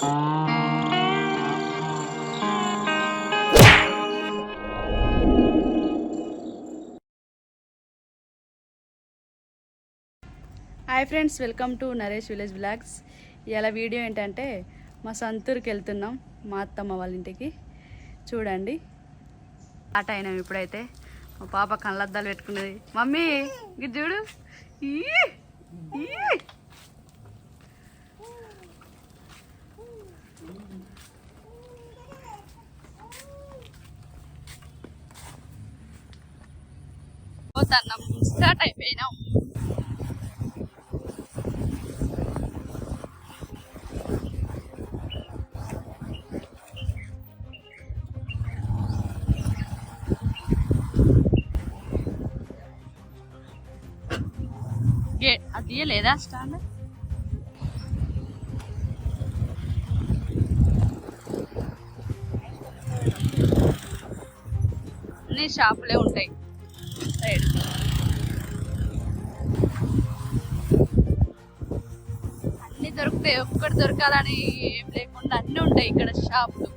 Hi friends welcome to Naresh village blogs ఇలా video ఏంటంటే మా సంతూరుకి వెళ్తున్నాం మా అత్తమ్మ వాళ్ళ ఇంటికి. చూడండి. ఆట అయినాం ఇప్పుడైతే. మా పాప కళ్ళద్దాలు పెట్టుకున్నది. మమ్మీ ఇది చూడు. ఈ. ఈ. స్టార్ట్ అయిపోయినాం. గేట్ అది లేదా స్టాండ్? అన్ని షాపులే ఉంటాయి. దొరుకుతాయి ఒక్కటి దొరకాలని ఏం లేకుండా అన్ని ఉంటాయి ఇక్కడ షాపులు.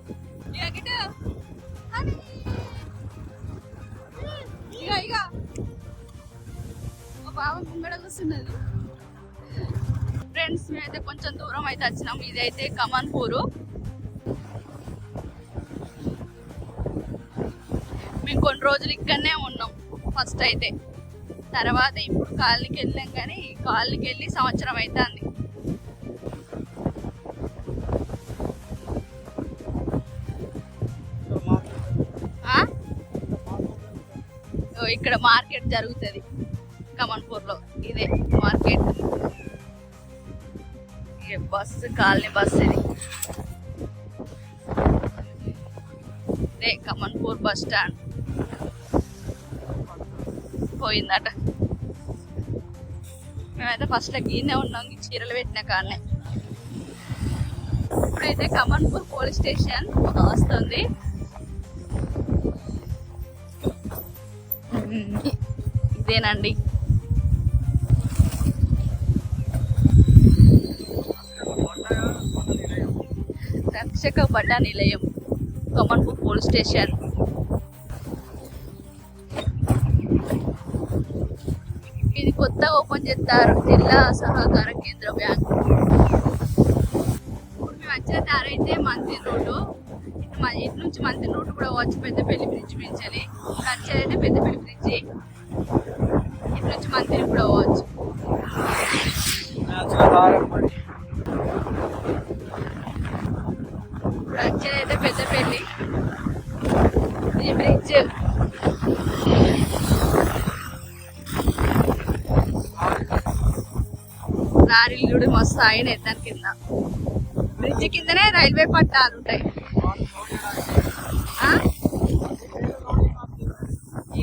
ఇక ఇక మా ముంగడ కూర్చున్నది. ఫ్రెండ్స్ మేమైతే కొంచెం దూరం అయితే వచ్చినాం. ఇది అయితే కమాన్పూరు మేము కొన్ని రోజులు ఇక్కడనే ఉన్నాం ఫస్ట్ అయితే. తర్వాత ఇప్పుడు కాలనీకి వెళ్ళాం కానీ కాలనీకి వెళ్ళి సంవత్సరం అవుతుంది. ఇక్కడ మార్కెట్ జరుగుతుంది. కమన్పూర్లో ఇదే మార్కెట్. బస్సు కాలనీ బస్సు ఇది. ఇదే కమన్పూర్ బస్ స్టాండ్. పోయిందట. మేమైతే ఫస్ట్ గీనే ఉన్నాం చీరలు పెట్టిన కాడనే. ఇప్పుడైతే కమన్పూర్ పోలీస్ స్టేషన్ వస్తుంది. ఇదేనండి. రక్షక బడ్డా నిలయం కమన్పూర్ పోలీస్ స్టేషన్. ఇది కొత్తగా ఓపెన్ చేస్తారు జిల్లా సహకార కేంద్ర బ్యాంక్. ఇప్పుడు మేము మంత్రి రోడ్డు. ఇటు నుంచి మంత్రి రోడ్డు కూడా పోవచ్చు పెద్దపల్లి బ్రిడ్జ్ మించాలి వచ్చేది అయితే పెద్దపల్లి బ్రిడ్జ్ ఇటు నుంచి మంత్రి కూడా పోవచ్చు ఇప్పుడు వచ్చేది అయితే పెద్దపల్లి ఈ బ్రిడ్జ్ లారీలు కూడా మస్తు ఆయన దాని కింద. బ్రిడ్జ్ కిందనే రైల్వే పట్టాలు ఉంటాయి.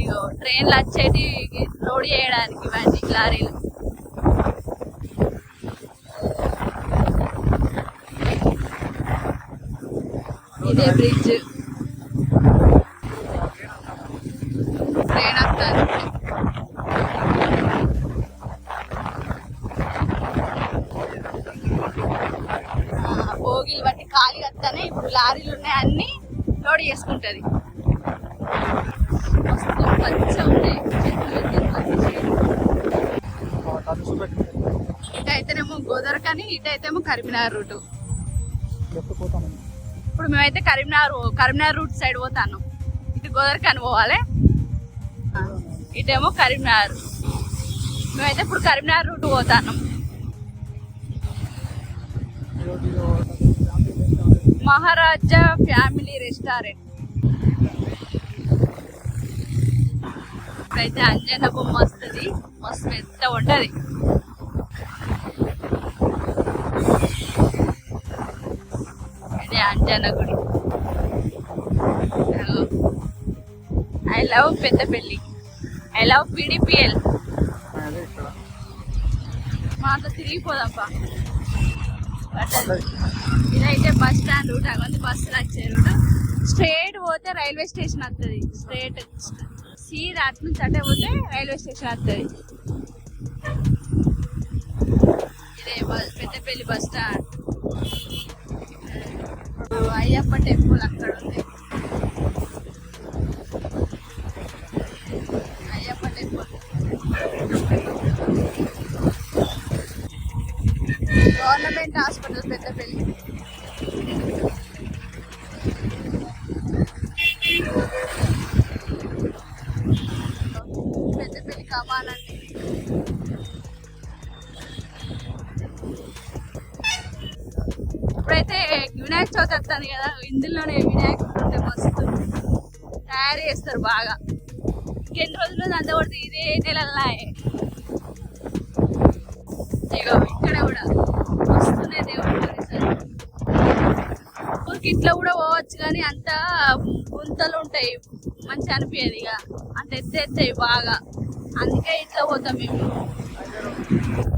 ఇగో ట్రైన్లు వచ్చేటి లోడ్ చేయడానికి ఇవన్నీ లారీలు. ఇదే బ్రిడ్జ్. ట్రైన్ వస్తారు భోగిలు బట్టి ఖాళీ వస్తానే ఇప్పుడు లారీలు ఉన్నాయి అన్ని. చేసుకుంటది. ఇటైతేనేమో పచ్చగా కానీ ఇటైతేమో కరీంనగర్ రూట్. ఇప్పుడు మేమైతే కరీంనగర్ కరీంనగర్ రూట్ సైడ్ పోతాను ఇటు గోదరకని పోవాలి. ఇటేమో కరీంనగర్. మేమైతే ఇప్పుడు కరీంనగర్ రూట్ పోతాను మహారాజా ఫ్యామిలీ రెస్టారెంట్. ఇప్పుడైతే అంజన బొమ్మ వస్తుంది. మస్తు పెద్ద ఉంటుంది. ఇదే అంజన గుడి. I love Peddapalli. I love PDPL మాతో తిరిగిపోదాంపా. ఇదైతే బస్ స్టాండ్ రూట్ అక్కడ బస్సులు వచ్చే రూట్. స్ట్రేట్ పోతే రైల్వే స్టేషన్ వస్తుంది స్ట్రేట్ సీదా అటు నుంచి అటే పోతే రైల్వే స్టేషన్ వస్తుంది ఇదే bus Peddapalli bus stand. Ayyappa temple అక్కడ ఉంది Ayyappa temple government hospital Peddapalli Peddapalli కమానండి ఇప్పుడైతే వినాయక చవితి వస్తాను కదా ఇందులోనే వినాయకుడు ఉంటే మస్తు తయారు చేస్తారు బాగా. ఎన్ని రోజులు అంత కూడా ఇదే నెలల్లో ఇగో ఇక్కడ కూడా. ఇట్లా కూడా పోవచ్చు కానీ అంత గుంతలు ఉంటాయి. మంచి అనిపించదు ఇక. అంత ఎత్తేస్తాయి బాగా. అందుకే ఇట్లా పోతాం మేము.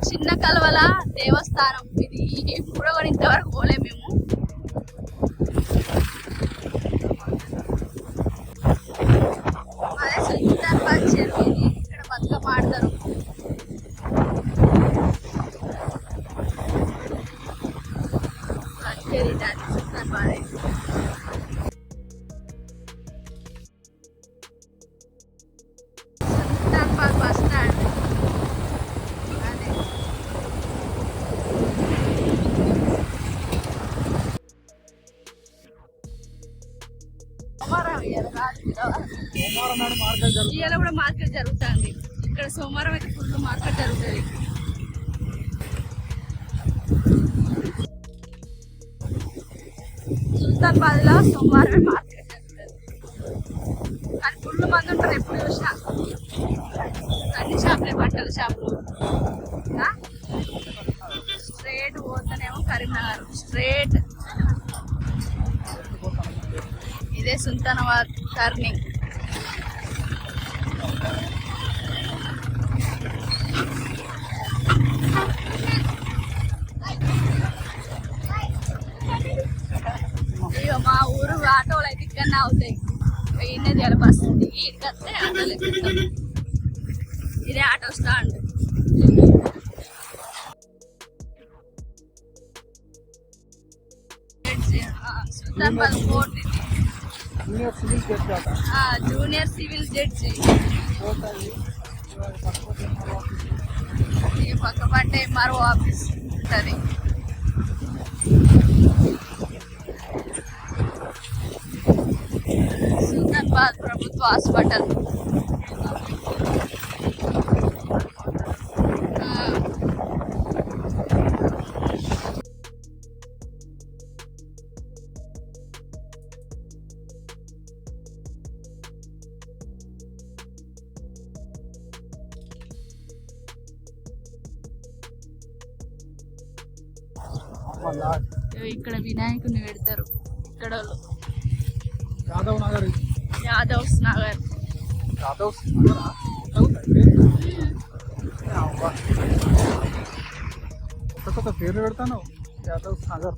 చిన్న కలవల దేవస్థానం. ఇది కూడా ఇంతవరకు పోలే మేము. ఇవాళ కూడా మార్కెట్ జరుగుతుంది. ఇక్కడ సోమవారం అయితే ఫుల్ మార్కెట్ జరుగుతుంది. సుల్తాన్బాద్లో సోమవారం మార్కెట్ జరుగుతుంది. కానీ ఫుల్ మంది ఉంటారు ఎప్పుడు చూసినా. అన్ని షాపులే బట్టల షాపులు. టర్నింగ్ అయ్యో మా ఊరు ఆటోలు అయితే ఇక్కడనే అవుతాయి. ఇన్నే తీయాలి బస్సు దిగి ఆటోలు ఇదే auto stand. Sultanabad court junior civil judge ఈ పక్క పట్టే ఎంఆర్ఓ ఆఫీస్ ఉంటుంది సుల్తాన్బాద్ ప్రభుత్వ హాస్పిటల్. ఇక్కడ వినాయకుని పెడతారు ఇక్కడ యాదవ్ నగర్. యాదవ్స్ యాదవ్ నగరా? యాదవ్ నగరే? అవ్వ. కొత్త కొత్త పేర్లు పెడతాను యాదవ్ నగర్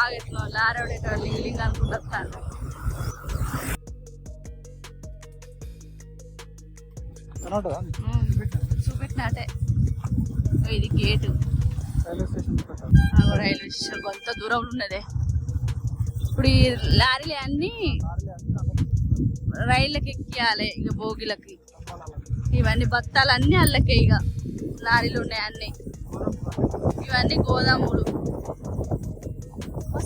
ఆగట్లో లారవడేట లింగ్ అనుకుంటాను కనబడదా చూపెట్టినట్టే ఇది గేటు. రైల్వే స్టేషన్ కొంత దూరంలో ఉన్నదే. ఇప్పుడు ఈ లారీలు అన్నీ రైళ్ళకి ఎక్కియాలి ఇక భోగిలకి ఇవన్నీ బత్తాలు అన్నీ అల్లకే ఇక. లారీలు ఉన్నాయి అన్నీ. ఇవన్నీ గోదాములు.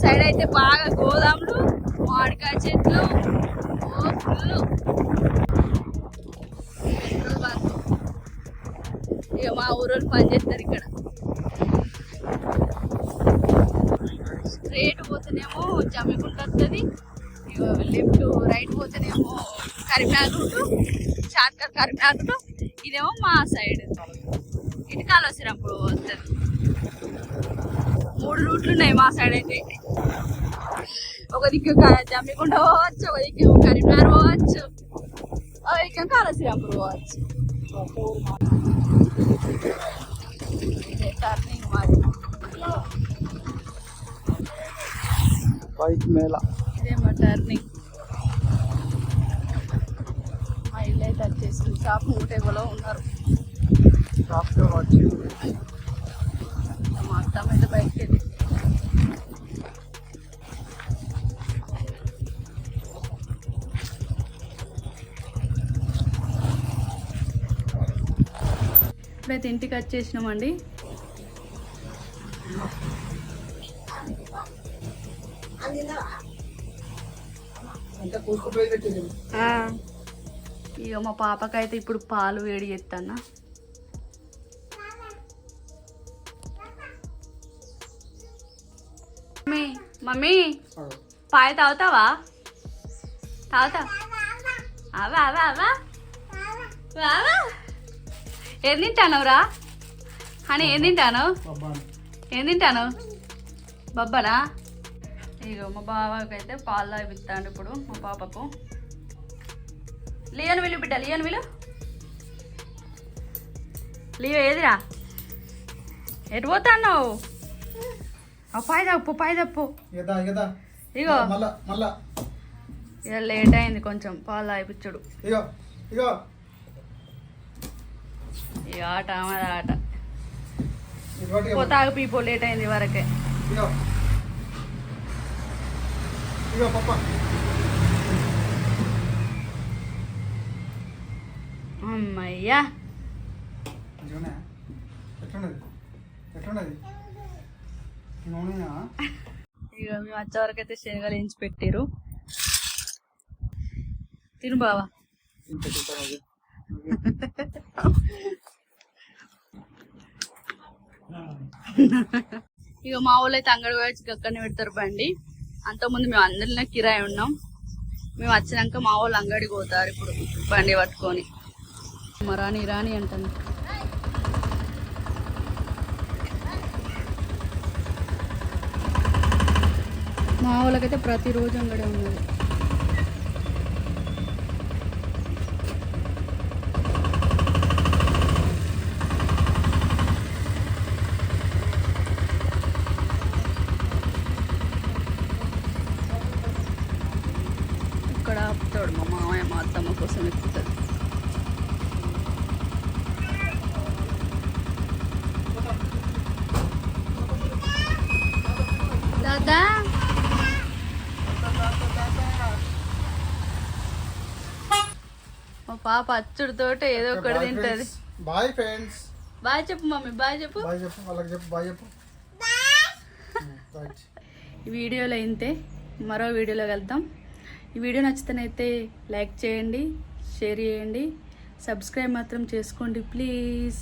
సైడ్ అయితే బాగా గోదాములు మామిడికాయ చెట్లు. ఫుల్ ఊరోళ్ళు పనిచేస్తారు ఇక్కడ. స్ట్రేట్ పోతేనేమో జమ్మికుంట వస్తుంది లెఫ్ట్ రైట్ పోతేనేమో కరీంనగర్ రూటు షార్ట్ కట్ ఇదేమో మా సైడ్ ఇటు కాళేశ్వరంప్పుడు వస్తుంది. మూడు రూట్లు ఉన్నాయి మా సైడ్ అయితే. ఒక దిక్కు క- జమ్మికుంట పోవచ్చు ఒక దిక్కు కరీంనగర్ పోవచ్చు ఒక దిక్కు కాళేశ్వరంప్పుడు పోవచ్చు. ఇది మేళ. ఇదేమో టర్నింగ్ మా ఇల్లు అయితే వచ్చేసింది. షాప్ ఊటేగోలో ఉన్నారు. షాప్ వచ్చింది మా అత్త మీద బయటకి వెళ్ళి. ఇప్పుడైతే ఇంటికి వచ్చేసినామండి. ఇక మా పాపకైతే ఇప్పుడు పాలు వేడి చేస్తాను మమ్మీ మమ్మీ. పాయ తాగుతావా? తాగుతా. అవా అవా అవా అవా ఏం తింటానవురా అని ఏం తింటాను ఏం తింటాను బబ్బనా? ఇగో మా బావకి అయితే పాలు తాగిస్తాను ఇప్పుడు మా పాపకు. లియోన్ విలు బిడ్డ లియోన్ విలు లియో ఏదిరా? ఎటు పోతాను పాయ తప్పు పాయ తప్పు. ఇగో ఇక లేట్ అయింది కొంచెం పాలు తాగిపించుడు ఇగో ఇగో. ఇక ఆట ఆమెది ఆట. ఇదిగోటి పో తాగు పీపో లేట్ అయింది వరకే ఇగో పప్ప. అమ్మయ్యా. ఎట్లున్నది? ఎట్లున్నది? ఇక మేము వచ్చే వరకు అయితే శనగలు వేయించి పెట్టారు తిను బావా. ఇక మా వాళ్ళు అయితే అంగడి వచ్చి అక్కడనే పెడతారు బండి. అంతకుముందు మేము అందరిలో కిరాయి ఉన్నాం. మేము వచ్చినాక మా వాళ్ళు అంగడికి పోతారు ఇప్పుడు బండి పట్టుకొని. మా రాణి అంటుంది. మా వాళ్ళకైతే ప్రతిరోజు అంగడే ఉన్నది ఇక్కడ ఆపుతాడు మా మామయ్య మా అత్తమ్మ కోసం ఎక్కుతుంది దాదా మా పాప అచ్చుడితోటి ఏదో ఒకటి తింటది. బాయ్ ఫ్రెండ్స్ బాయ్ చెప్పు మమ్మీ బాయ్ చెప్పు. బాయ్ చెప్పు వాళ్ళకి చెప్పు బాయ్. చెప్పు రైట్ ఈ వీడియోలో అయితే మరో వీడియోలో వెళ్తాం ఈ వీడియో నచ్చితేనైతే లైక్ చేయండి షేర్ చేయండి. సబ్స్క్రైబ్ మాత్రం చేసుకోండి ప్లీజ్.